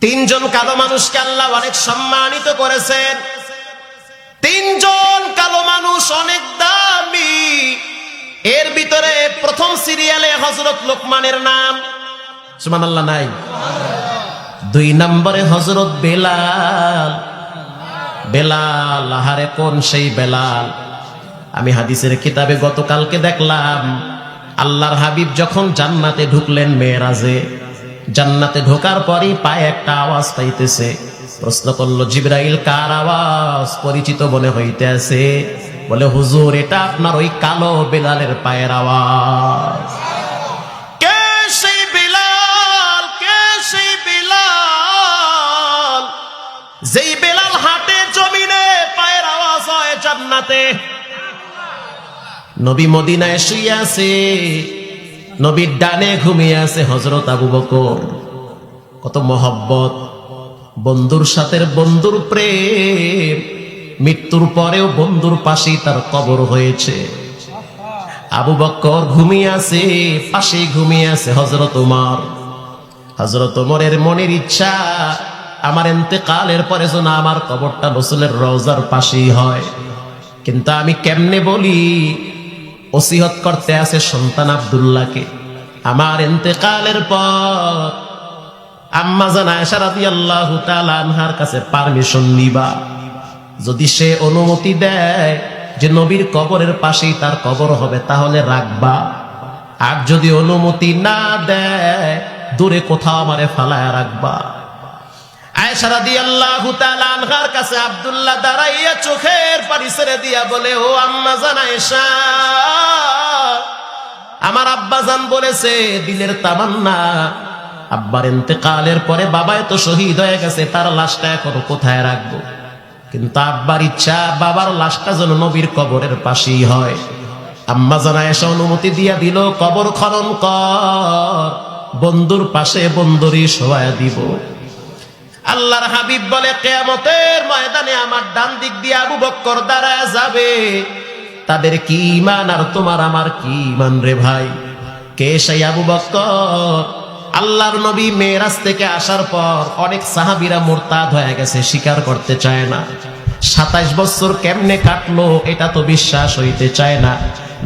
তিনজন কালো মানুষকে আল্লাহ অনেক সম্মানিত করেছেন। তিনজন কালো মানুষ অনেক দামি। এর ভিতরে প্রথম সিরিয়ালে হজরত লোকমানের নাম। সুমান আল্লাহ নাই। দুই নম্বরে হজরত বেলাল। বেলাল, আহারে কোন সেই বেলাল? আমি হাদিসের কিতাবে গতকালকে দেখলাম, আল্লাহর হাবিব যখন জান্নাতে ঢুকলেন মেয়েরাজে জান্নাতে ঢোকার পরই পায়ে একটা আওয়াজ পাইতেছে। প্রশ্ন করল জিব্রাইল কার আওয়াজ? পরিচিত মনে হইতে আছে বলে হুজুর এটা আপনার ওই কালো বেলালের পায়ের আওয়াজ। কে সেই বিলাল? কে সেই বিলাল? যেই বেলাল হাটে জমিনে পায়ের আওয়াজ হয় জান্নাতে। নবী মদিনায় শুয়ে আছে। নবীর ডানে ঘুমিয়ে আছে হজরত আবু বকর। কত মহব্বত। বন্ধুর সাথে বন্ধুর প্রেম। মৃত্যুর পরেও বন্ধুর পাশেই তার কবর হয়েছে। আবু বকর ঘুমিয়ে আছে, পাশেই ঘুমিয়ে আছে হজরত উমর। হজরত ওমরের মনের ইচ্ছা, আমার এতেকালের পরে যেন আমার কবরটা রসুলের রওজার পাশেই হয়। কিন্তু আমি কেমনে বলি ওসিহত করতে আছে সন্তান আব্দুল্লাহকে। আমার এতেকালের পর আম্মা জানা এসারাদি আল্লাহ আনহার কাছে পারমিশন নিবা। যদি সে অনুমতি দেয় যে নবীর কবরের পাশেই তার কবর হবে, তাহলে রাখবা। আর যদি অনুমতি না দেয়, দূরে কোথাও আমারে ফালায় রাখবা। কাছে আব্দুল্লাহ দাঁড়াইয়া চোখের পানি দিয়া বলে, ও আম্মা জান আমার আব্বা জান বলেছে, দিলের তামান্না। আব্বার ইন্তেকালের পরে বাবা তো শহীদ হয়ে গেছে, তার লাশটা এখন কোথায় রাখব? কিন্তু আব্বার ইচ্ছা, বাবার লাশটা যেন নবীর কবরের পাশেই হয়। আম্মা জানা এসে অনুমতি দিয়া দিল, কবর খনন কর, বন্ধুর পাশে বন্ধুরই সবাই দিব। আল্লাহর হাবিব বলে, কেয়ামতের ময়দানে আমার ডান দিক দিয়ে আবু বক্কর দাঁড়ায় যাবে। তাদের কি ইমান আর তোমার আমার কি ইমান রে ভাই? কে সেই আবু বক্কর? আল্লাহর নবী মেয়েরাজ থেকে আসার পর অনেক সাহাবিরা মোরতাদ হয়ে গেছে স্বীকার করতে চায় না। সাতাইশ বছর কেমনে কাটলো এটা তো বিশ্বাস হইতে চায় না।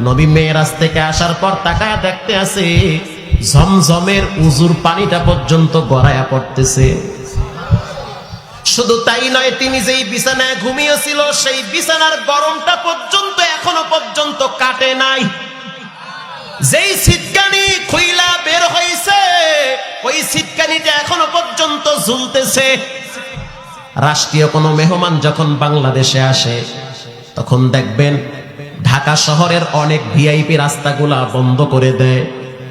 নবী মেয়েরাজ থেকে আসার পর তাকায় দেখতে আছে, ঝমঝমের উজুর পানিটা পর্যন্ত গড়ায়া পড়তেছে। শুধু তাই নয়, তিনি যেই বিছানায় ঘুমিয়েছিল, সেই বিছানার গরমটা পর্যন্ত এখনও পর্যন্ত কাটে নাই। যেই সিটকানি খুইলা বের হয়েছে ওই সিটকানিটা এখনও পর্যন্ত ঝুলতেছে। রাষ্ট্রীয় কোনো মেহমান যখন বাংলাদেশে আসে, তখন দেখবেন ঢাকা শহরের অনেক ভিআইপি রাস্তাগুলা বন্ধ করে দেয়।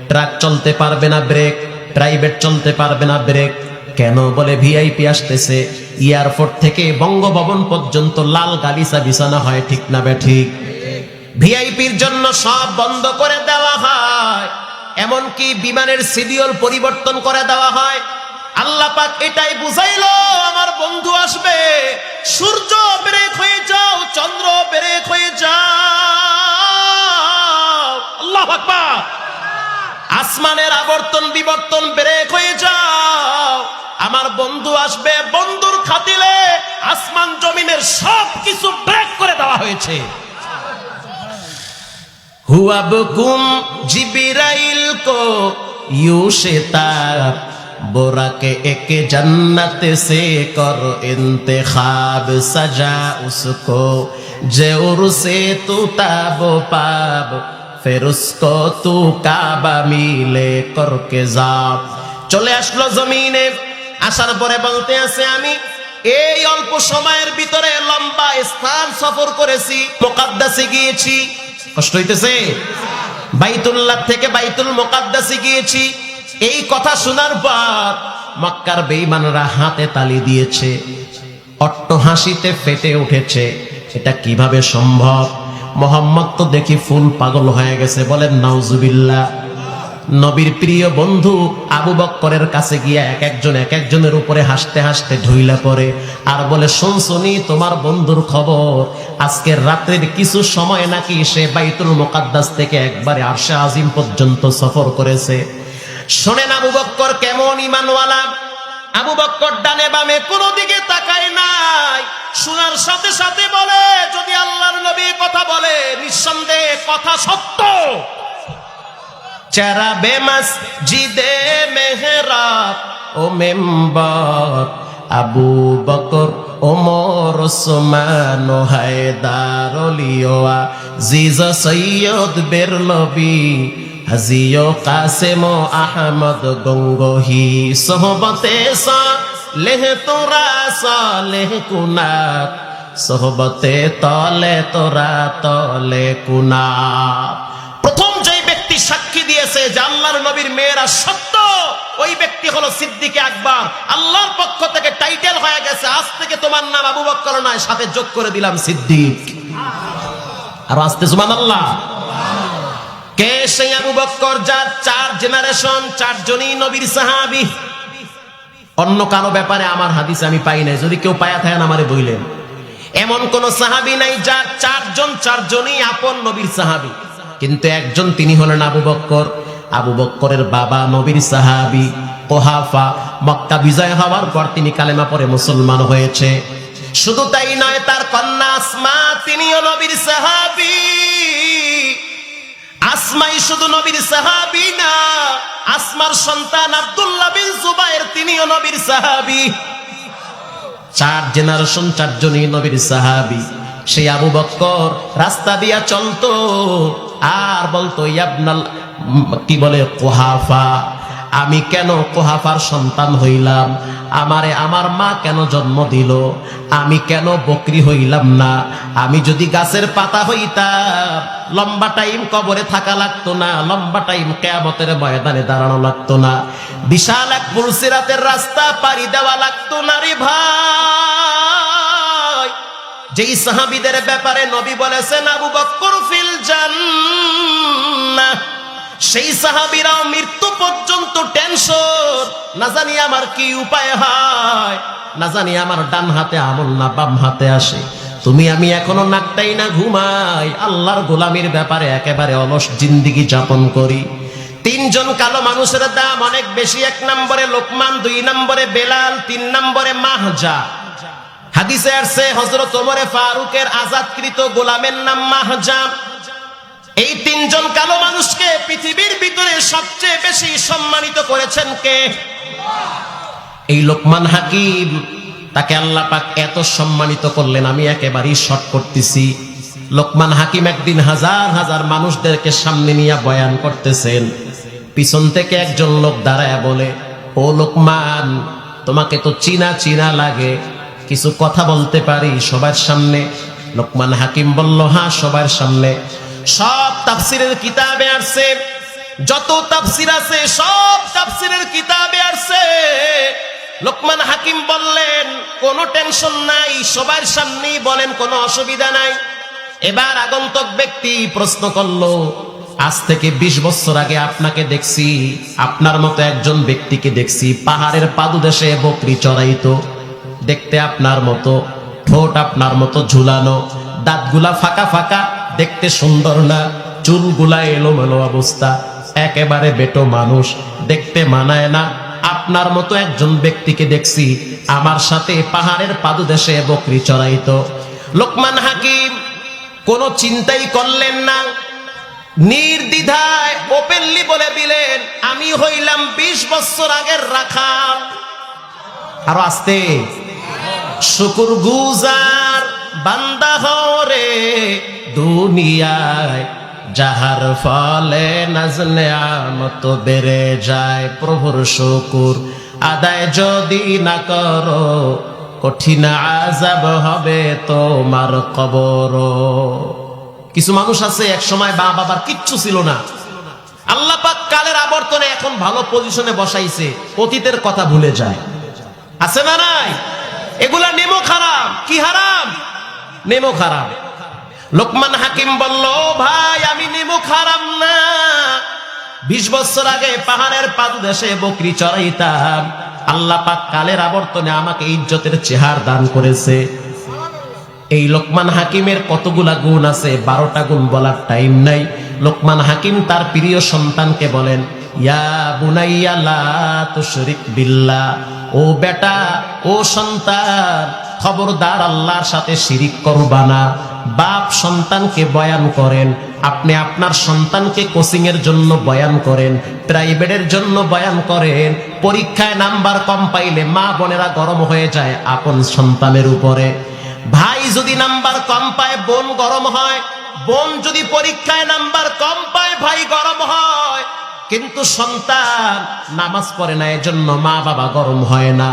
ট্রাক চলতে পারবে না ব্রেক, প্রাইভেট চলতে পারবে না ব্রেক। কেন বলে ভিআইপি আসতেছে? এয়ারপোর্ট থেকে বঙ্গভবন পর্যন্ত লাল গালিসা বিছানা হয়, ঠিক না বে ঠিক? ভিআইপির জন্য সব বন্ধ করে দেওয়া হয়। এমনকি বিমানের সিডিউল পরিবর্তন করে দেওয়া হয়। আল্লাহ পাক এটাই বুঝাইলো, আমার বন্ধু আসবে। সূর্য ব্রেক হয়ে যাও, চন্দ্র ব্রেক হয়ে যাও। আল্লাহ আকবার। আসমানের আবর্তন বিবর্তন যাও আমার বন্ধু আসবে, বন্ধুর খাতিলে আসমান জমিনের সব কিছু ব্রেক করে দেওয়া হয়েছে। সাজা উসকো, যে পাব তু কাবা মিলে করকে যাব চলে আসলো জমিনে আসার পরে বলতে আছে আমি, এই অল্প সময়ের ভিতরে লম্বা স্থান সফর করেছি, মোকাদ্দাসে গিয়েছি। কষ্ট হইতেছে? বাইতুল্লাহ থেকে বাইতুল মোকাদ্দাসে গিয়েছি। এই কথা শোনার পর মক্কার বেঈমানরা হাতে তালি দিয়েছে। অট্ট হাসিতে ফেটে উঠেছে। এটা কীভাবে সম্ভব? মোহাম্মদ তো দেখি ফুল পাগল হয়ে গেছে। বলেন, নাউজুবিল্লাহ। নবীর প্রিয় বন্ধু আবু বক্করের কাছে গিয়া এক একজন এক একজনের উপরে হাসতে হাসতে ঢুইলা পড়ে আর বলে শুনছনি তোমার বন্ধুর খবর। আজকের রাত্রের কিছু সময় নাকি সে বাইতুল মোকাদ্দাস থেকে একবারে আরশা আজিম পর্যন্ত সফর করেছে। শোনেন আবু বক্কর কেমন ইমানওয়ালা। আবু বক্কর ডানে বামে কোনো দিকে তাকায় নাই। শোনার সাথে সাথে বলে, যদি আল্লাহর নবী কথা বলে, নিঃসন্দেহে কথা সত্য। চেরা বেমাস জিদে মেহরাব ও member, Abu Bakr, Omar, Osman Haider লিওয়া জিজ সৈয়দ বেরলবি হাজিও কাসেম আহমদ, গঙ্গহি সোহবতে লেহ তোরা সালেহ কুনাত, সোহবতে তলে তোরা তলে কুনাত। দিয়েছে যে আল্লাহর নবীর মেয়েরা সত্য। ওই ব্যক্তি হলো সিদ্দিকে আকবর। আল্লাহর পক্ষ থেকে টাইটেল হয়ে গেছে, আজ থেকে তোমার নাম আবু বক্কর নয়, সাথে যোগ করে দিলাম সিদ্দিক। আর আসতে সুমান আল্লাহ কে সেই আবু বক্কর যার চার জেনারেশন চারজনই নবীর সাহাবি? অন্য কারও ব্যাপারে আমার হাদিস আমি পাই নাই, যদি কেউ পায়া থাকেন আমারে বইলেন। এমন কোন সাহাবি নাই যার চারজন, চারজনই আপন নবীর সাহাবি। কিন্তু একজন তিনি হলেন আবু বক্কর। আবু বক্করের বাবা নবীর সাহাবি, কোহাফা, মক্কা বিজয় হওয়ার পর তিনি কালেমা পরে মুসলমান হয়েছে। শুধু তাই নয়, তার কন্যা আসমা, তিনিও নবীর সাহাবি। আসমাই শুধু নবীর সাহাবি না, আসমার সন্তান আব্দুল্লাহ বিন জুবাইর, তিনিও নবীর সাহাবি। চার জেনারেশন চারজনই নবীর সাহাবি। সেই আবু বক্কর রাস্তা দিয়া চলতো আর বলতো, ইয়াবনাল কি বলে, কোহাফা। আমি কেন কোহাফার সন্তান হইলাম? আমারে আমার মা কেন জন্ম দিল? আমি কেন বকরি হইলাম না? আমি যদি গাছের পাতা হইতাম, লম্বা টাইম কবরে থাকা লাগতো না, লম্বা টাইম কেয়ামতের ময়দানে দাঁড়ানো লাগতো না। বিশাল এক পুলসিরাতের রাস্তা পাড়ি দেওয়া লাগতো না রে ভাই। যেই সাহাবিদের ব্যাপারে নবী বলেছেন, আবু বক্কর ফিল জান্নাহ। সেই সাহাবিরাও মৃত্যু পর্যন্ত টেনশন। না জানি আমার কি উপায় হয়। না জানি আমার ডান হাতে আমল, না বাম হাতে আসে। তুমি, আমি এখনও নাকটাই না ঘুমাই। আল্লাহর গোলামির ব্যাপারে একেবারে অলস জিন্দিগি যাপন করি। তিনজন কালো মানুষের দাম অনেক বেশি। এক নম্বরে লোকমান, দুই নম্বরে বেলাল, তিন নম্বরে মাহজা। হাদিসে আসছে হজরত ওমরে ফারুকের আজাদকৃত গোলামের নাম মাহজাম। এই তিনজন কালো মানুষকে পৃথিবীর ভিতরে সবচেয়ে বেশি সম্মানিত করেছেন কে? এই লোকমান হাকিম। তাকে আল্লাহ পাক এত সম্মানিত করলেন, আমি একেবারেই শর্ট করতেছি। লোকমান হাকিম একদিন হাজার হাজার মানুষদেরকে সামনে নিয়ে বয়ান করতেছেন। পিছন থেকে একজন লোক দাঁড়ায় বলে, ও লোকমান, তোমাকে তো চিনা চিনা লাগে। কিছু কথা বলতে পারি সবার সামনে? লোকমান হাকিম বলল হ্যাঁ সবার সামনে। সব তাফসিরের কিতাবে আসছে, যত তাফসির আছে, সব তাফসিরের কিতাবে আসছে। লোকমান হাকিম বললেন, কোনো টেনশন নাই, সবার সামনেই বলেন, কোনো অসুবিধা নাই। এবার আগন্তক ব্যক্তি প্রশ্ন করল, আজ থেকে ২০ বছর আগে আপনাকে দেখছি, আপনার মতো একজন ব্যক্তিকে দেখছি, পাহাড়ের পাদুদেশে বকরি চড়াইতো। দেখতে আপনার মতো, ঠোঁট আপনার মতো ঝুলানো, দাঁতগুলা ফাঁকা ফাঁকা, দেখতে সুন্দর না, চুলগুলা এলোমেলো অবস্থা, একেবারে বেটো মানুষ, দেখতে মানায় না। আপনার মতো একজন ব্যক্তিকে দেখছি, আমার সাথে পাহাড়ের পাদদেশে বকরি চড়াইত। লোকমান হাকিম, কোনো চিন্তাই করলেন না। নির্দ্বিধায় ওপেনলি বলে দিলেন, আমি হইলাম বিশ বছর আগের রাখাল। আরও আসতে। শুকুর গুজার বান্দা হরে দুনিয়ায়, যাহার ফলে নাজলে আমত বেড়ে যায়। প্রভুর শুকুর আদায় যদি না করো, কঠিন আজাব হবে তোমার কবর কিছু মানুষ আছে, এক সময় মা বাবার কিচ্ছু ছিল না। আল্লাহ পাক কালের আবর্তনে এখন ভালো পজিশনে বসাইছে, অতীতের কথা ভুলে যায়। আছে না নাই? এগুলা নেমো খারাপ। কি হারাম? নেমো খারাপ। লোকমান হাকিম বলল ভাই, আমি নেমো খারাপ না। বিশ বছর আগে পাহাড়ের পাদদেশে বকরি চড়াইতাম। আল্লাহ পাক কালের আবর্তনে আমাকে ইজ্জতের চেহার দান করেছে। এই লোকমান হাকিমের কতগুলা গুণ আছে, বারোটা গুণ বলার টাইম নাই। লোকমান হাকিম তার প্রিয় সন্তানকে বলেন ইয়া বুনাইয়া লা তুশরিক বিল্লাহ। ও বেটা, ও সন্তান, খবরদার আল্লাহর সাথে শিরিক করবা না। বাপ সন্তানকে বয়ান করেন, আপনি আপনার সন্তানকে কোচিং এর জন্য বয়ান করেন প্রাইভেটের জন্য বয়ান করেন, পরীক্ষায় নাম্বার কম পাইলে মা বোনেরা গরম হয়ে যায় আপন সন্তানের উপরে। ভাই যদি নাম্বার কম পায়, বোন গরম হয়। বোন যদি পরীক্ষায় নাম্বার কম পায়, ভাই গরম হয়। কিন্তু সন্তান নামাজ পড়ে না, এজন্য মা বাবা গরম হয় না।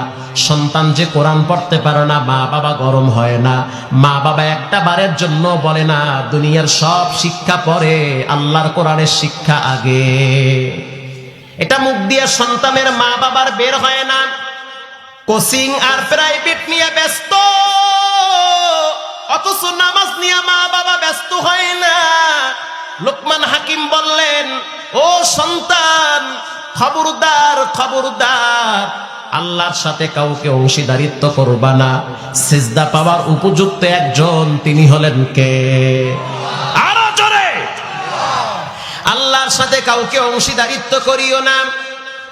সন্তান যে কোরআন পড়তে পারে না, মা বাবা গরম হয় না। মা বাবা একটা বারের জন্য বলে না, দুনিয়ার সব শিক্ষা পরে, আল্লাহর কোরআনের শিক্ষা আগে। এটা মুখ দিয়ে সন্তানের মা বাবার বের হয় না। কোচিং আর প্রাইভেট নিয়ে ব্যস্ত, অথচ নামাজ নিয়ে মা বাবা ব্যস্ত হয় না। লোকমান হাকিম বললেন, ও সন্তান, খবরদার খবরদার, আল্লাহর সাথে কাউকে অংশীদারিত্ব করবা না। সেজদা পাওয়ার উপযুক্ত একজন, তিনি হলেন কে? আরও জোরে। আল্লাহর সাথে কাউকে অংশীদারিত্ব করিও না।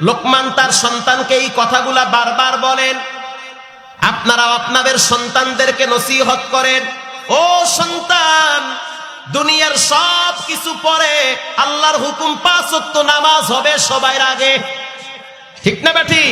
লোকমান তার সন্তানকে এই কথাগুলা বারবার বলেন। আপনারা আপনাদের সন্তানদেরকে নসিহত করেন। ও সন্তান দুনিয়ার সব কিছু পরে আল্লাহর হুকুম পাঁচ ওয়াক্ত নামাজ হবে সবার আগে ঠিক না বেঠি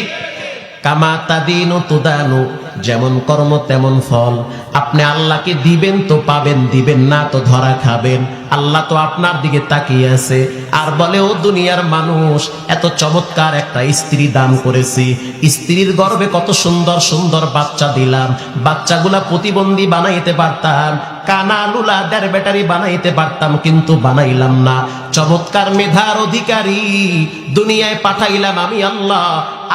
কামা তাদিনু তুদানু, যেমন কর্ম তেমন ফল। আপনি আল্লাহকে দিবেন তো পাবেন, দিবেন না তো ধরা খাবেন। আল্লাহ তো আপনার দিকে তাকিয়ে আছে। আর বলে, ও দুনিয়ার মানুষ, এত চমৎকার একটা স্ত্রী দান করেছি। স্ত্রীর গর্ভে কত সুন্দর সুন্দর বাচ্চা দিলাম। বাচ্চাগুলা প্রতিবন্ধী বানাইতে পারতাম, কানা, লুলা, দেড় ব্যাটারি বানাইতে পারতাম, কিন্তু বানাইলাম না। চমৎকার মেধার অধিকারী দুনিয়ায় পাঠাইলাম আমি আল্লাহ।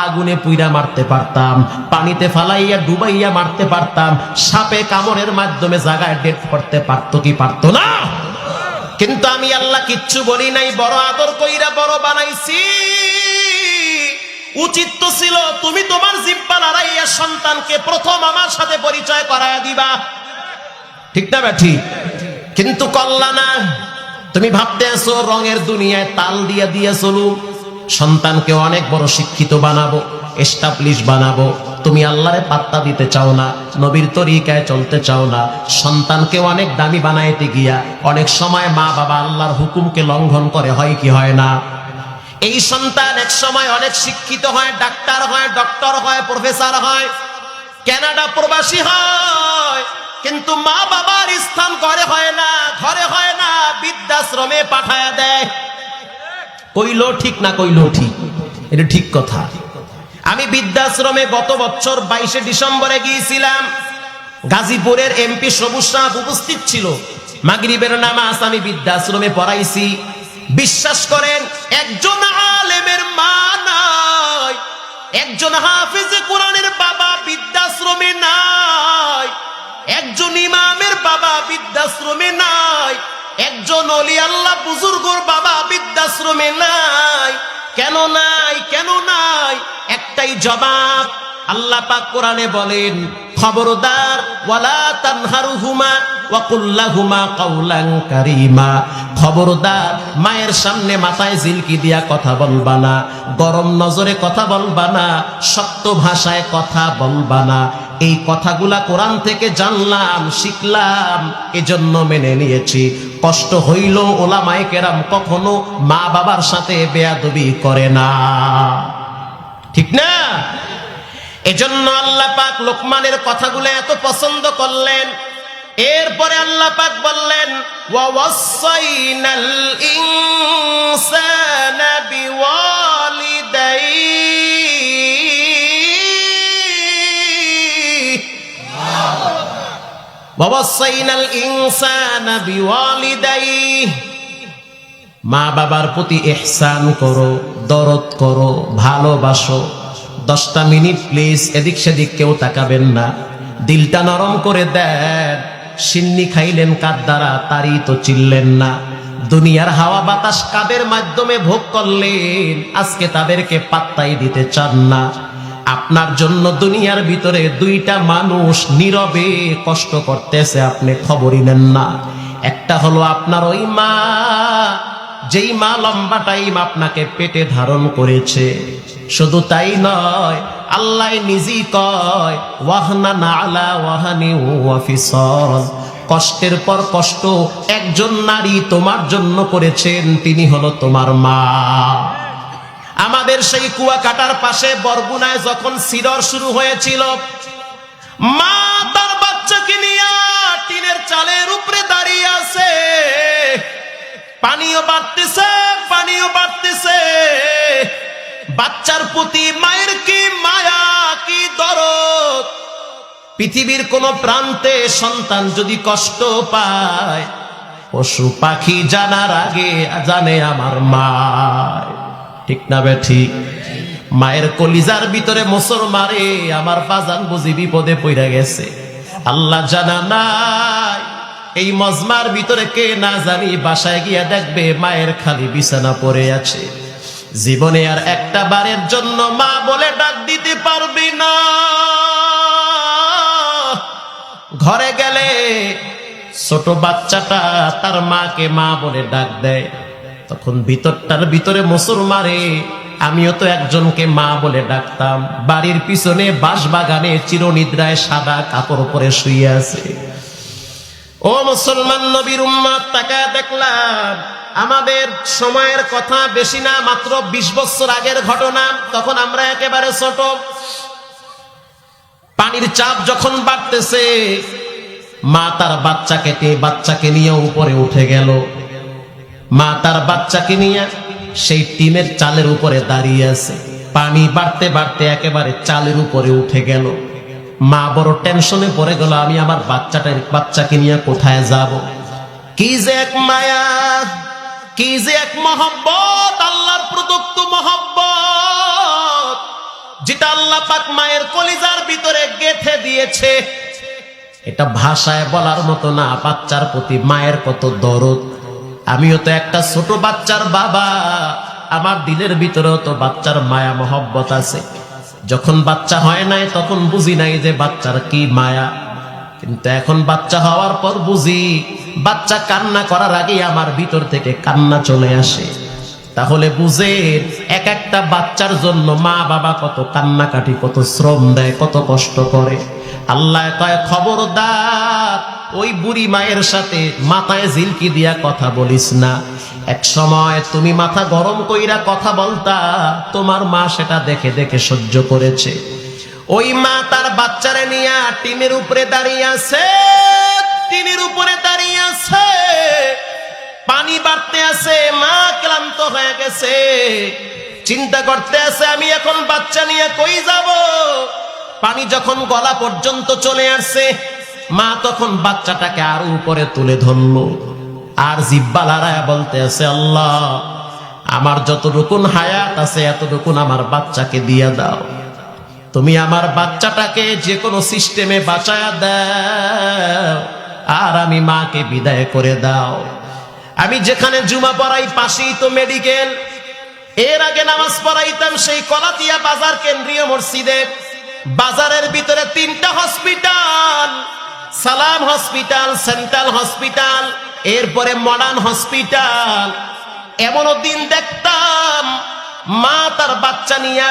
আগুনে পুইরা মারতে পারতাম, পানিতে ফালাইয়া ডুবাইয়া মারতে পারতাম, সাপে কামড়ের মাধ্যমে জায়গায় ডেট করতে পারতো কি পারতো না? কিন্তু আমি আল্লাহ কিচ্ছু বলি নাই, বড় আদর কইরা বড় বানাইছি। উচিত তো ছিল তুমি তোমার জিব্বা লড়াইয়া সন্তানকে প্রথম আমার সাথে পরিচয় করায়া দিবা। ঠিক না ব্যাঠি কিন্তু কল্লা না তুমি ভাবতে আছো রঙের দুনিয়ায় তাল দিয়া দিয়া চলু সন্তানকে অনেক বড় শিক্ষিত বানাবো এস্টাবলিশ বানাবো। তুমি আল্লাহরে পাত্তা দিতে চাও না, নবীর তরিকায় চলতে চাও না, সন্তানকে অনেক দামি বানাইতে গিয়া অনেক সময় মা বাবা আল্লাহর হুকুমকে লঙ্ঘন করে, হয় কি হয় না? এই সন্তান এক সময় অনেক শিক্ষিত হয়, ডাক্তার হয়, ডক্টর হয়, প্রফেসর হয় কানাডা প্রবাসী হয়, কিন্তু মা বাবার স্থান ঘরে হয় না, ঘরে হয় না, বৃদ্ধাশ্রমে পাঠায় দেয়। কইলো ঠিক না কইলো ঠিক? এটা ঠিক কথা। আমি বৃদ্ধাশ্রমে গত বছর বাইশে ডিসেম্বরে গিয়েছিলাম। গাজীপুরের এমপি সবুজ সাহ উপস্থিত ছিল। মাগরিবের নামাজ আমি বৃদ্ধাশ্রমে পড়াইছি। বিশ্বাস করেন, একজন আলেমের মা নাই, একজন হাফিজে কোরআনের বাবা বৃদ্ধাশ্রমে নাই, একজন ইমামের বাবা বৃদ্ধাশ্রমে নাই, একজন অলি আল্লাহ বুজুর্গর বাবা বৃদ্ধাশ্রমে নাই। কেন নাই কেন নাই? একটাই জবাব আল্লাহ পাক কোরআনে বলেন খবরদার, ওয়ালা তানহারুহুমা ওয়া কুল্লাহুমা কাউলান কারীমা। খবরদার, মায়ের সামনে মাথায় জিলকি দিয়া কথা বলবা না, গরম নজরে কথা বলবা না, শক্ত ভাষায় কথা বলবা না। এই কথাগুলা কোরআন থেকে জানলাম, শিখলাম, এজন্য মেনে নিয়েছি। কষ্ট হইল ওলামায়ে কেরাম কখনো মা বাবার সাথে বেয়াদবি করে না। ঠিক না? এজন্য আল্লাহ পাক লোকমানের কথাগুলো এত পছন্দ করলেন। এরপরে আল্লাহ পাক বললেন ইনসানা ইনসানা মা বাবার প্রতি ইহসান করো, দরদ করো, ভালোবাসো। দশটা মিনিট প্লিজ, এদিক সেদিক কেউ তাকাবেন না। দিলটা নরম করে দেন, সিন্নি খাইলেন কার দ্বারা তারই তো চিনলেন না। দুনিয়ার হাওয়া বাতাস কাদের মাধ্যমে ভোগ করলেন, আজকে তাদেরকে পাত্তাই দিতে চান না। আপনার জন্য দুনিয়ার ভিতরে দুইটা মানুষ নীরবে কষ্ট করতেছে, আপনি খবরই নেন না। একটা হলো আপনার ওই মা, যেই মা লম্বা টাইম আপনাকে পেটে ধারণ করেছে। শুধু তাই নয়, আল্লাহ নিজেই কয় ওয়াহনা না আলা ওয়াহানি ওয়াফিসল কষ্টের পর কষ্ট একজন নারী তোমার জন্য করেছেন, তিনি হলো তোমার মা। আমাদের সেই কুয়াকাটার পাশে বরগুনায় যখন সিরর শুরু হয়েছিল, মা তার বাচ্চাকে নিয়ে টিনের চালের উপরে দাঁড়িয়ে আছে। পানিও বাড়তেছে পানিও বাড়তেছে। বাচ্চার প্রতি মায়ের কি মায়া, কি দরদ? পৃথিবীর কোন প্রান্তে সন্তান যদি কষ্ট পায়, পশু পাখি জানার আগে জানে আমার মা। ঠিক না বে ঠিক মায়ের কলিজার ভিতরে মোসর মারে আমার বাজান বুঝি বিপদে পড়ে গেছে। আল্লাহ জানা নাই, এই মজমার ভিতরে কে না জানি বাসায় গিয়া দেখবে মায়ের খালি বিছানা পড়ে আছে। জীবনে আর একটা বারের জন্য মা বলে ডাক দিতে পারবি না। ঘরে গেলে ছোট বাচ্চাটা তার মাকে মা বলে ডাক দেয়। তখন ভিতরটার ভিতরে মসুর মারে, আমিও তো একজনকে মা বলে ডাকতাম। বাড়ির পিছনে বাঁশ বাগানে চিরনিদ্রায় সাদা কাপড় পরে শুয়ে আছে। ও মুসলমান নবীর উম্মাদ, তাকায় দেখলাম আমাদের সময়ের কথা বেশি না, মাত্র ২০ বছর আগের ঘটনা, তখন আমরা একেবারে ছোট। পানির চাপ যখন বাড়তেছে, মা তার বাচ্চাকে নিয়ে বাচ্চাকে নিয়ে উপরে উঠে গেল। মা তার বাচ্চাকে নিয়ে সেই টিমের চালের উপরে দাঁড়িয়ে আছে। পানি বাড়তে বাড়তে একেবারে চালের উপরে উঠে গেল। মা বড় টেনশনে পড়ে গেল, আমি আমার বাচ্চাটা বাচ্চাকে নিয়ে কোথায় যাব? কি যে এক মায়া কি যে এক মহব্বত, আল্লাহর প্রদত্ত মহব্বত, যেটা আল্লাহ পাক মায়ের কলিজার ভিতরে গেথে দিয়েছে। এটা ভাষায় বলার মতো না, বাচ্চার প্রতি মায়ের কত দরদ। আমিও তো একটা ছোট বাচ্চার বাবা, আমার দিলের ভিতরেও তো বাচ্চার মায়া, মহব্বত আছে। যখন বাচ্চা হয় নাই, তখন বুঝি নাই যে বাচ্চার কি মায়া। কিন্তু এখন বাচ্চা হওয়ার পর বুঝি বাচ্চা কান্না করার আগে আমার ভিতর থেকে কান্না চলে আসে। তাহলে বুঝে, এক একটা বাচ্চার জন্য মা বাবা কত কান্নাকাটি, কত শ্রম দেয়, কত কষ্ট করে। আল্লাহ খবরদার, ওই বুড়ি মায়ের সাথে মাথায় ঝিলকি দিয়া কথা বলিস না। এক সময় তুমি মাথা গরম কইরা কথা বলতা, তোমার মা সেটা দেখে দেখে সহ্য করেছে। ওই মা তার বাচ্চারে নিয়ে টিনের উপরে দাঁড়িয়ে আছে। টিনের উপরে দাঁড়িয়ে আছে। পানি বাড়তে আছে, মা ক্লান্ত হয়ে গেছে। চিন্তা করতে আছে, আমি এখন বাচ্চা নিয়ে কই যাব? পানি যখন গলা পর্যন্ত চলে আসছে, মা তখন বাচ্চাটাকে আরও উপরে তুলে ধরলো। আর জিব্বা লড়ায় বলতে আছে, আল্লাহ, আমার যতটুকুন হায়াত আছে, এতটুকুন আমার বাচ্চাকে দিয়ে দাও। তুমি আমার বাচ্চাটাকে যে কোনো সিস্টেমে বাঁচায়া দাও। আর আমি মাকে বিদায় করে দাও। আমি যেখানে জুমা পড়াই পাশেই তো মেডিকেল। এর আগে নামাজ পড়াইতাম সেই কলাতিয়া বাজার কেন্দ্রীয় মসজিদে। বাজারের ভিতরে তিনটা hospital, Salam hospital, central hospital, এরপরে মডার্ন হসপিটাল। এমনও দিন দেখতাম মা তার বাচ্চা নিয়ে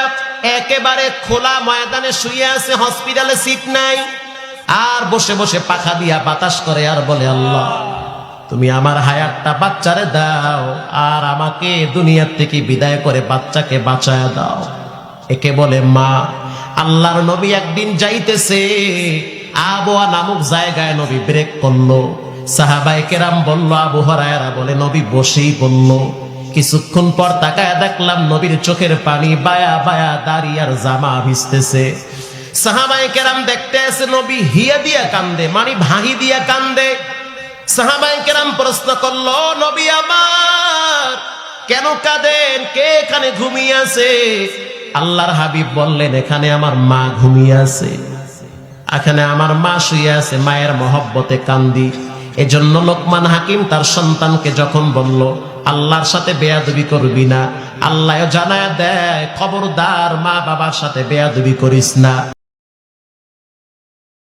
একেবারে খোলা ময়দানে শুয়ে আছে, হসপিটালে সিট নাই। আর বসে বসে পাখা দিয়া বাতাস করে আর বলে, আল্লাহ, তুমি আমার হায়াতটা বাচ্চারে দাও আর আমাকে দুনিয়ার থেকে বিদায় করে বাচ্চাকে বাঁচায় দাও। একে বলে, মা, আল্লাহর নবী একদিন যাইতেছে আবহাওয়া নামক জায়গায় নবী ব্রেক করল। সাহাবাই কেরাম বলল, আবু বলে, নবী বসেই বলল কিছুক্ষণ পর তাকায় দেখলাম নবীর চোখের পানি বায়া বায়া দাঁড়িয়ে আর জামা ভিজতেছে। সাহাবাই কেরাম দেখতে আছে নবী হিয়া দিয়া কান্দে মানে ভাহি দিয়া কান্দে। সাহাবাই কেরাম প্রশ্ন করল, নবী আমার, কেন কাঁদেন? কে এখানে ঘুমিয়ে আছে? আল্লাহর হাবিব বললেন, এখানে আমার মা ঘুমিয়ে আছে। এখানে আমার মা শুয়ে আছে, মায়ের মহব্বতে কান্দি। এজন্য লোকমান হাকিম তার সন্তানকে যখন বলল, আল্লাহর সাথে বেয়াদবি করবি না, আল্লাহ জানায় দেয়, খবরদার মা বাবার সাথে বেয়াদবি করিস না।